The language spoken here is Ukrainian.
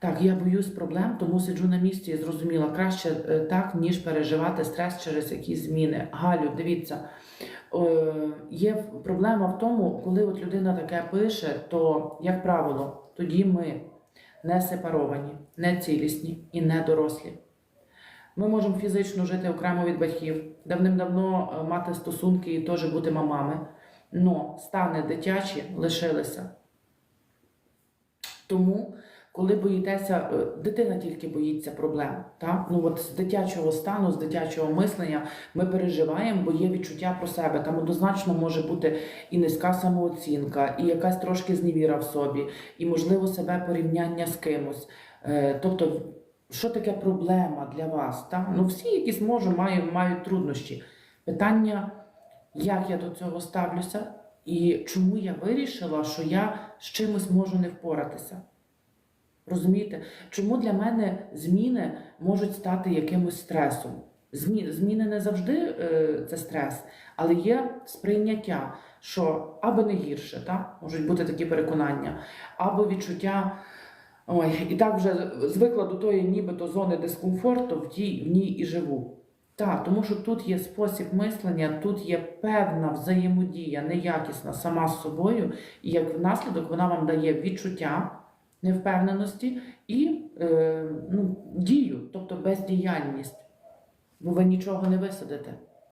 Так, я боюсь проблем, тому сиджу на місці і зрозуміла краще е, так, ніж переживати стрес через якісь зміни. Галю, дивіться, е, є проблема в тому, коли от людина таке пише, то, як правило, тоді ми не сепаровані, не цілісні і не дорослі. Ми можемо фізично жити окремо від батьків, давним-давно е, мати стосунки і теж бути мамами, но стани дитячі лишилися. Тому, коли боїтеся, е, дитина тільки боїться проблем. Так? Ну, от з дитячого стану, з дитячого мислення ми переживаємо, бо є відчуття про себе. Там однозначно може бути і низька самооцінка, і якась трошки зневіра в собі, і, можливо, себе порівняння з кимось. Е, Тобто, що таке проблема для вас? Так? Ну, всі якісь можуть, мають, мають труднощі. Питання, як я до цього ставлюся, і чому я вирішила, що я з чимось можу не впоратися. Розумієте? Чому для мене зміни можуть стати якимось стресом? Зміни, не завжди е, це стрес, але є сприйняття, що або не гірше, так? можуть бути такі переконання, або відчуття. Ой, і так вже звикла до тої нібито зони дискомфорту, в тій в ній і живу. Так, тому що тут є спосіб мислення, тут є певна взаємодія, неякісна сама з собою, і як внаслідок вона вам дає відчуття невпевненості і е, ну, дію, тобто бездіяльність. Бо ви нічого не висадите.